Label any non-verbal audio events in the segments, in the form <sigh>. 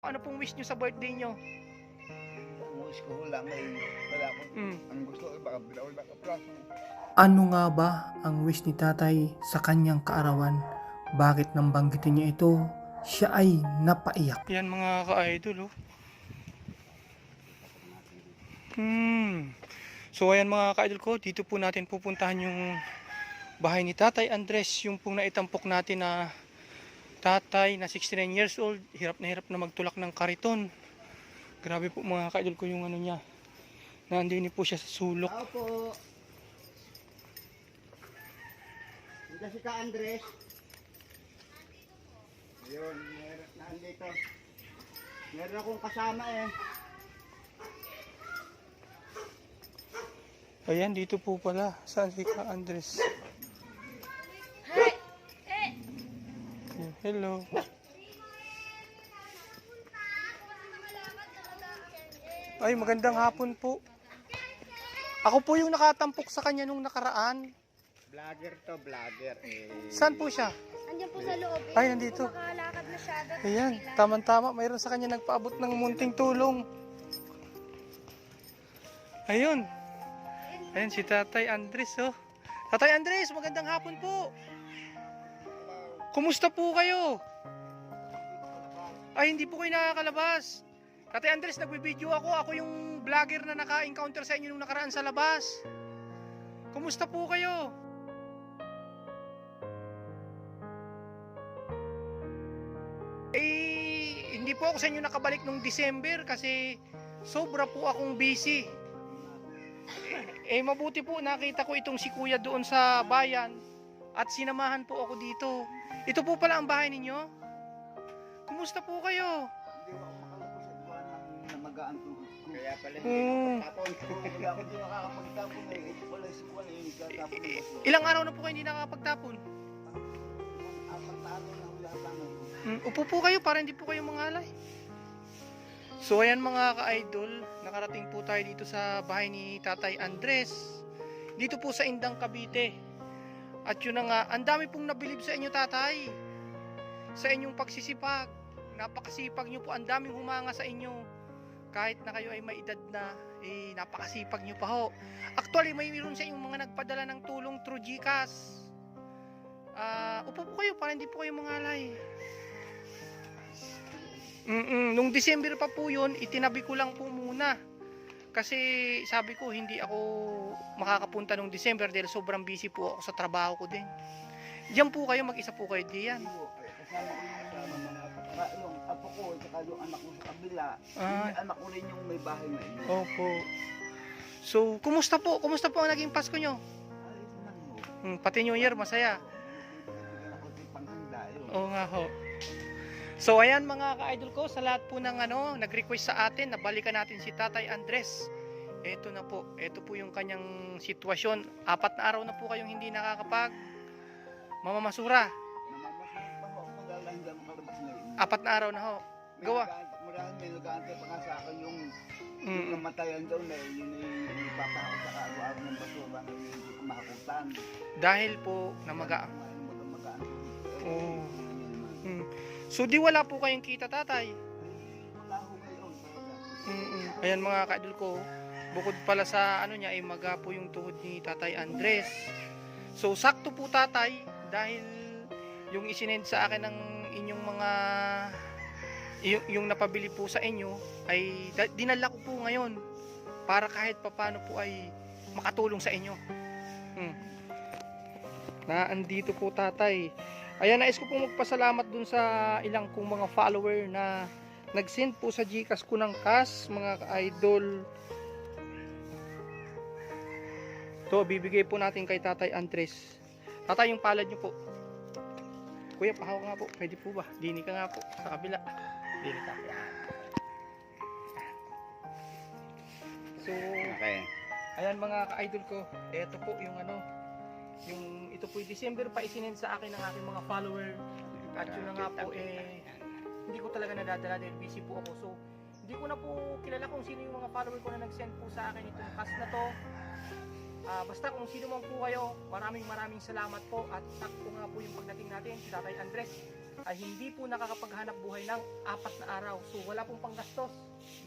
Ano pong wish nyo sa birthday nyo? Ang wish ko lang ay wala akong Mm. ang gusto ko baka bilaw lang kapraso. Ano nga ba ang wish ni tatay sa kanyang kaarawan? Bakit nang banggitin niya ito, siya ay napaiyak. Yan mga ka-idol oh. Hmm. So ayan mga ka-idol ko, dito po natin pupuntahan yung bahay ni Tatay Andres, yung pong naitampok natin na tatay na 69 years old, hirap na hirap na magtulak ng kariton. Grabe po mga ka-idol ko yung ano niya. Nandini po siya sa sulok. Tao po. Hindi si Ka Andres. Ayun, meron na andito. Meron akong kasama eh. Ayan, dito po pala. Saan si Ka Andres? Hello. Ay, magandang hapon po. Ako po yung nakatampok sa kanya nung nakaraan. Vlogger to, vlogger. Eh. Saan po siya? Andiyan po sa loob. eh. Ay, nandito. Hindi po makalakad masyado. Ayan, tama-tama. Mayroon sa kanya nagpaabot ng munting tulong. Ayun. Ayan si Tatay Andres, oh. Tatay Andres, magandang hapon po. Kumusta po kayo? Ay, hindi po kayo nakakalabas. Tatay Andres, nagbibideo ako. Ako yung vlogger na naka-encounter sa inyo nung nakaraan sa labas. Kumusta po kayo? Eh, hindi po ako sa inyo nakabalik nung December kasi sobra po akong busy. Eh, eh, mabuti po nakita ko itong si Kuya doon sa bayan at sinamahan po ako dito. Ito po pala ang bahay ninyo? Kumusta po kayo? Hindi ako makalabas sa buwan ng namagaan ko. Kaya pala Hmm. tapon. Hindi ako hindi makakapagtapon eh. Ito pala si buwan eh. Nagtatapon. Ilang araw na po kayo hindi nakakapagtapon? Apat na araw na wala pa. Mm, upo po kayo para hindi po kayo mangalay. So ayan mga ka-idol, nakarating po tayo dito sa bahay ni Tatay Andres. Dito po sa Indang Cavite. At yun na nga, ang dami pong nabilib sa inyo tatay. Sa inyong pagsisipag. Napakasipag nyo po, ang daming humanga sa inyo. Kahit na kayo ay may edad na, eh, napakasipag nyo pa ho. Actually, may meron sa inyong mga nagpadala ng tulong through GCash. Ah, upo po kayo para hindi po kayo mangalay. Mm-mm. Nung December pa po yun, itinabi ko lang po muna. Kasi sabi ko, hindi ako makakapunta nung December dahil sobrang busy po ako sa trabaho ko din. Diyan po kayo, mag-isa po kayo diyan. Eh, kasama ko yung kasama mga kapaka, yung apo ko, tsaka yung anak ko sa kabila. Ah. Yung anak ko rin yung may bahay na iyo. Opo. So, kumusta po? Kumusta po ang naging Pasko nyo? Ayos. Hmm, pati New Year, masaya. Ako din panghanda yun. Oo nga ho. So ayan mga ka-idol ko, sa lahat po ng ano, nag-request sa atin na balikan natin si Tatay Andres. Ito na po, ito po yung kanyang sitwasyon. Apat na araw na po kayong hindi nakakapag mamamasura. Apat na araw na ho. Gawa. Marami may nag-aantay pa sa akin yung Mm. namatayan daw na yun ay ipapako sa kagawa ng basura na hindi ko makakutan. Dahil po namaga. Ano magaan? Oo. Mm. So di wala po kayong kita tatay. Mm-mm. Ayan mga ka-idol ko, bukod pala sa ano niya ay maga po yung tuhod ni Tatay Andres. So sakto po tatay dahil yung isinend sa akin ng inyong mga yung, yung napabili po sa inyo ay dinala ko po ngayon para kahit papano po ay makatulong sa inyo. Hmm. Na andito po tatay. Ayan, nais ko pong magpasalamat dun sa ilang kong mga follower na nag-send po sa Gcash ko ng cash, mga ka-idol. To, bibigay po natin kay Tatay Andres. Tatay, yung palad nyo po. Kuya, pahawak nga po. Pwede po ba? Dini ka nga po. Sa kabila. Dini ka. So, Okay. ayan mga ka-idol ko. Ito po yung ano. Yung ito po yung December pa isinend sa akin ng aking mga follower. At yun na nga po eh hindi ko talaga nadadala dahil busy po ako. So, hindi ko na po kilala kung sino yung mga follower ko na nag-send po sa akin itong cash na to. Ah, basta kung sino man po kayo, maraming maraming salamat po at sakto nga po yung pagdating natin si Tatay Andres. ay hindi po nakakapaghanap buhay ng apat na araw. So wala pong panggastos.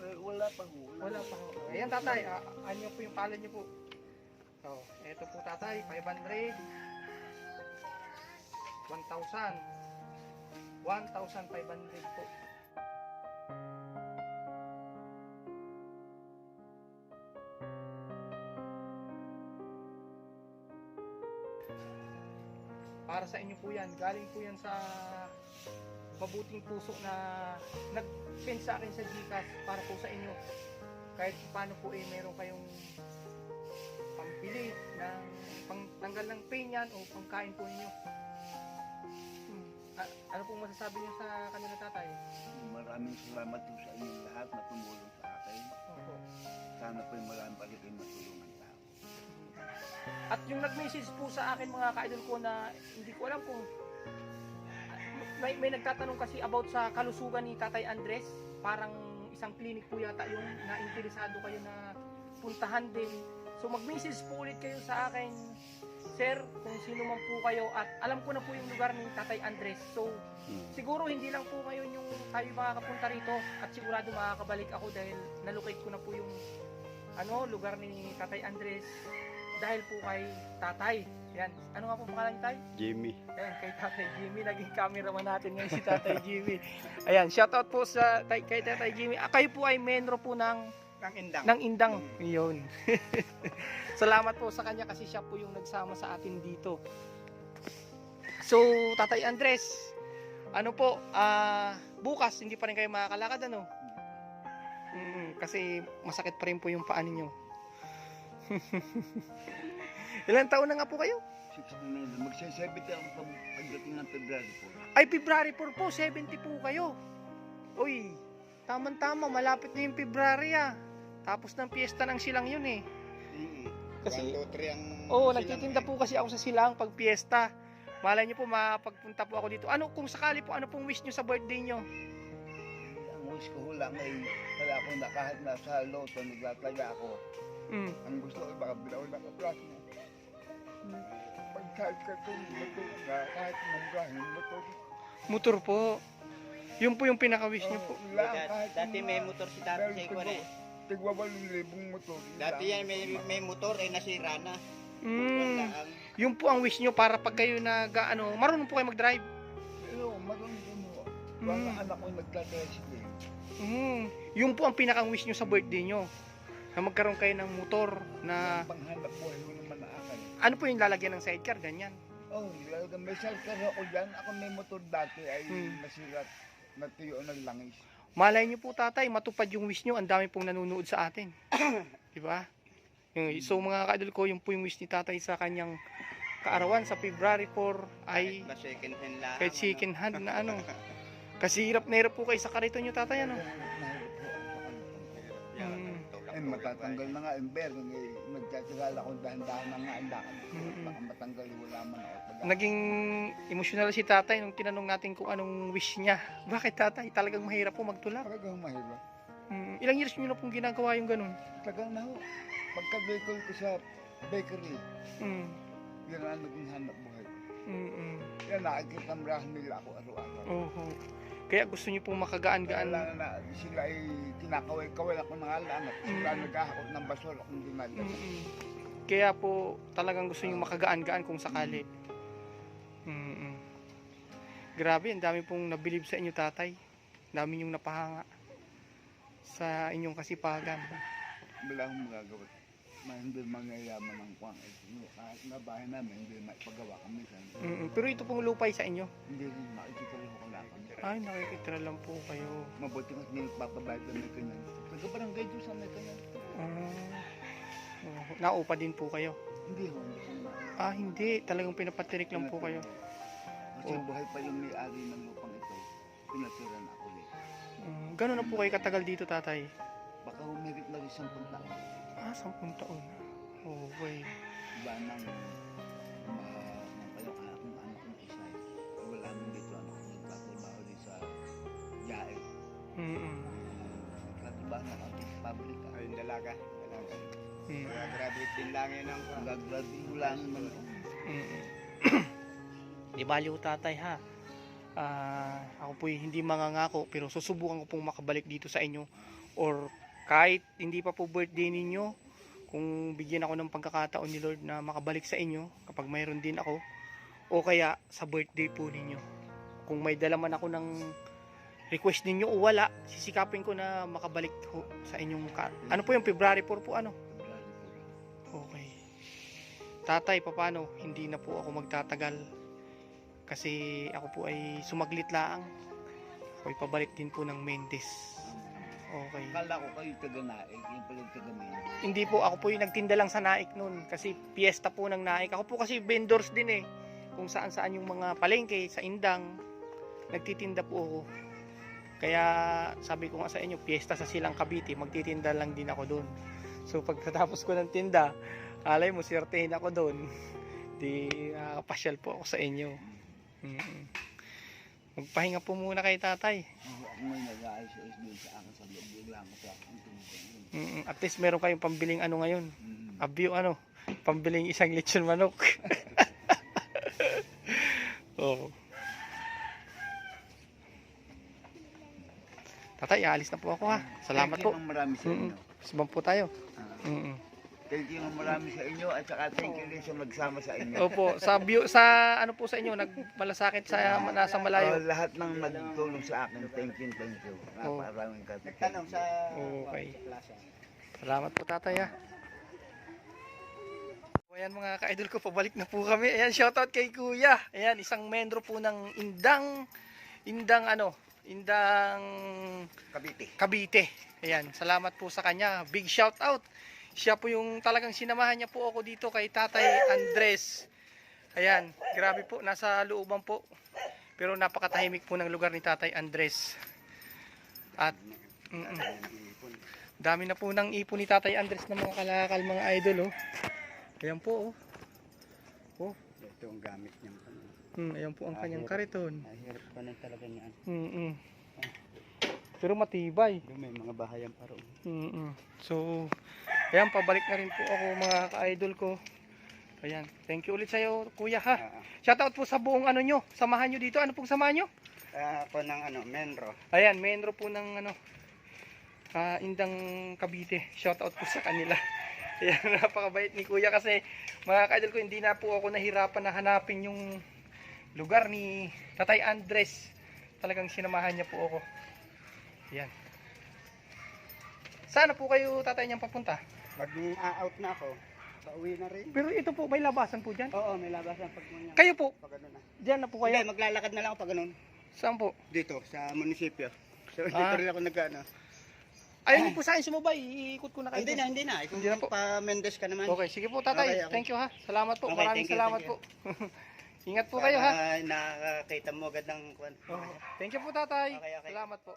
Wala- Wala pa ho. Wala pa. ho. Ayan tatay, ah, ano po yung palad niyo po. So, eto po tatay, 500. 1,000. 1,500 po. Para sa inyo po yan. Galing po yan sa mabuting puso na nag-send sa akin sa Gcash para po sa inyo. Kahit paano po eh meron kayong pambili ng pangtanggal ng pain yan o pangkain po ninyo. Hmm. A- ano pong masasabi niyo sa kanila tatay? Maraming salamat po sa inyong lahat na tumulong sa akin. Opo. Sana po yung maraming pa rin matulungan tao. At yung nag-message po sa akin mga ka-idol ko na hindi ko alam kung may, may nagtatanong kasi about sa kalusugan ni Tatay Andres. Parang isang clinic po yata yung na-interesado kayo na puntahan din. So mag-message po ulit kayo sa akin, Sir, kung sino man po kayo at alam ko na po yung lugar ni Tatay Andres. So siguro hindi lang po ngayon yung tayo makakapunta rito at sigurado makakabalik ako dahil nalocate ko na po yung ano lugar ni Tatay Andres dahil po kay Tatay. Yan. Ano nga po pangalan ni Tay? Jimmy. Ayan, kay Tatay Jimmy. Naging cameraman natin ngayon si Tatay Jimmy. Ayan, shoutout po sa tay, kay Tatay Jimmy. Ah, kayo po ay menro po ng, Ang indang. ng Indang. Yun. <laughs> Salamat po sa kanya kasi siya po yung nagsama sa atin dito. So, Tatay Andres, ano po, ah, bukas hindi pa rin kayo makakalakad, ano? Mm, kasi masakit pa rin po yung paa ninyo. <laughs> Ilang taon na nga po kayo? 69. Magsa-70 ako pag pagdating ng February po. Ay, February 4 po, 70 po kayo. Uy, tamang-tama, malapit na yung February ah. Tapos ng piyesta ng silang yun eh. Kasi, 1, 2, 3 ang... oo, oh, nagtitinda po kasi ako sa silang pag piyesta. Malay niyo po, mapagpunta po ako dito. Ano, kung sakali po, ano pong wish niyo sa birthday niyo? Ang wish ko ho lang ay wala akong na kahit nasa loto, nagtataga ako. Mm. Ang gusto ko baka bilaw na kaplasmo. Pag kahit ka kung motor na, kahit manggahin motor. Motor po. Yun po yung pinaka-wish niyo po. Lang, kahit Dati may motor si Tati dahil sa eh. Tigwa walong libong motor. Dati yan may, may motor eh nasira na. Mm. Wala ang Yun po ang wish niyo para pag kayo nag, ano, marunong po kayo mag-drive. Pero marunong ko mo. Mm. Mga anak ko nagtatricycle. Mm. Yun po ang pinakang wish niyo sa birthday niyo. Na magkaroon kayo ng motor na Ang panghanap buhay mo naman akin. ano po yung lalagyan ng sidecar, ganyan. Oh, may salkar ako dyan. Ako may motor dati ay Hmm. nasirat. Natuyo ng langis. Malay niyo po tatay, matupad yung wish niyo, ang dami pong nanonood sa atin. <clears throat> Di ba? Yung- So mga kaidol ko, yung po yung wish ni tatay sa kanyang kaarawan sa February 4 ay ba second hand lang. kahit chicken hand na ano. <laughs> Kasi hirap na hirap po kayo sa karito niyo tatay ano. Ay, matatanggal na nga. Ember, eh, nagtatagal ako dahan-dahan na nga ang lakad. Mm-mm. Baka matanggal, wala man ako. Pag- Naging emotional si tatay nung tinanong natin kung anong wish niya. Bakit tatay? Talagang mahirap po magtulak. Talagang mahirap. Mm, ilang years niyo na pong ginagawa yung ganun? Tagal na ho. Pagka-bakery ko sa bakery, Mm, yan ang naging hanap buhay. mm, mm. Yan, nakikita marahan nila ako araw-araw. Oho. Kaya gusto niyo pong makagaan-gaan. Kailangan na sila ay kinakaway-kaway ako ng alam at sila Mm. naghahakot ng basol akong dinadala. Mm-mm. Kaya po talagang gusto niyo makagaan-gaan kung sakali. Mm-mm. Grabe, ang dami pong nabilib sa inyo tatay. Ang dami niyong napahanga sa inyong kasipagan. Wala akong magagawa. Ma, hindi mangyayaman ng kwang. Eh, kahit na bahay namin, hindi maipagawa kami sa Mm-mm. Pero ito pong lupay sa inyo. Hindi makikita Ay, nakikitira lang po kayo. Mabuti kasi may nagpapabayad na may kanyan. Taga barangay doon sa may kanyan. Ah. Oh, naupa din po kayo. Hindi ho, ko na. Ah, hindi. Talagang pinapatirik lang po kayo. Kasi Oh. buhay pa yung may-ari ng lupang ito. Pinatira na ako ulit. Mm, gano'n na po kayo katagal dito, tatay? Baka humigit na rin isang punta. Ah, sampung taon. Oh, way. Iba nang public. Ay, yung dalaga. Dalaga. Mm. Kaya graduate din lang yun ang lang naman ako. Mm. Di baliw tatay ha. Ah, ako po hindi mangangako pero susubukan ko pong makabalik dito sa inyo or kahit hindi pa po birthday ninyo kung bigyan ako ng pagkakataon ni Lord na makabalik sa inyo kapag mayroon din ako o kaya sa birthday po ninyo kung may dala man ako ng request ninyo o wala. Sisikapin ko na makabalik ho sa inyong ka- ano po yung February 4 po? Ano? Okay. Tatay paano? Hindi na po ako magtatagal. Kasi ako po ay sumaglit laang ako'y pabalik din po ng Mendes. Okay. Akala ko kayo taga-naik, yung pala taga-main. hindi po ako po yung nagtinda lang sa Naik noon. Kasi piyesta po ng Naik. Ako po kasi vendors din eh. Kung saan saan yung mga palengke sa Indang. Nagtitinda po ako kaya sabi ko nga sa inyo piyesta sa Silang Cavite magtitinda lang din ako doon so pagkatapos ko ng tinda alay mo swertehin ako doon <laughs> di pasyal po ako sa inyo Mm. magpahinga po muna kay tatay. Mm, at least meron kayong pambiling ano ngayon Mm. abyo ano, pambiling isang lechon manok. <laughs> oh. Tatay, aalis na po ako ha. Salamat Thank you po. ng marami sa inyo. Sabang po tayo. Ah, Mm-mm. Thank you marami sa inyo at saka thank you din sa magsama sa inyo. Opo, sa view, sa ano po sa inyo, nagmalasakit sa nasa Oh, malayo. lahat ng nagtulong sa akin, thank you, thank you. Oh. Naparaming ka. Nagtanong sa Okay. Salamat po tatay ha. Ayan mga ka-idol ko, pabalik na po kami. Ayan, shoutout kay Kuya. Ayan, isang membro po ng Indang, Indang ano, Indang Cavite. Cavite. Ayan, salamat po sa kanya. Big shout out. Siya po yung talagang sinamahan niya po ako dito kay Tatay Andres. Ayan, grabe po, nasa looban po. Pero napakatahimik po ng lugar ni Tatay Andres. At, mm dami na po ng ipon ni Tatay Andres ng mga kalakal, mga idol, oh. Ayan po, oh. Ito ang gamit niya. Hmm, ayan po ang kanyang kariton. Mahirap pa na talaga niyan. Mm Pero matibay. Doon may mga bahayan pa roon. Mm-mm. So, ayan, pabalik na rin po ako mga ka-idol ko. Ayan, thank you ulit sa'yo, kuya ha. Ah, Shoutout po sa buong ano nyo, samahan nyo dito. Ano pong samahan nyo? ah, ako ng ano, Menro. Ayan, menro po ng ano, ah, Indang Cavite. Shoutout po sa kanila. <laughs> Ayan, napakabait ni kuya kasi mga ka-idol ko, hindi na po ako nahirapan na hanapin yung lugar ni Tatay Andres. Talagang sinamahan niya po ako. Ayan. Sana po kayo tatay niyang papunta? Mag-out na ako. Pauwi na rin. Pero ito po, may labasan po dyan. Oo, may labasan pag mga Kayo po, pag ano na. dyan na po Hindi, kayo. maglalakad na lang ako pag ganun. Saan po? Dito, sa munisipyo. So, dito Ah. rin ako nag-ano. Ayaw niyo po sa akin sumabay, iikot ko na kayo. Hindi na, hindi na. Ikaw Hindi na po. pa Mendes ka naman. Okay, sige po tatay. Okay, okay. Thank you ha. Salamat po. Okay, Maraming you, salamat thank po. <laughs> Ingat po kayo ha. Nakakita mo agad ng kwan. Oh, Thank you po tatay. Okay, okay. Salamat po.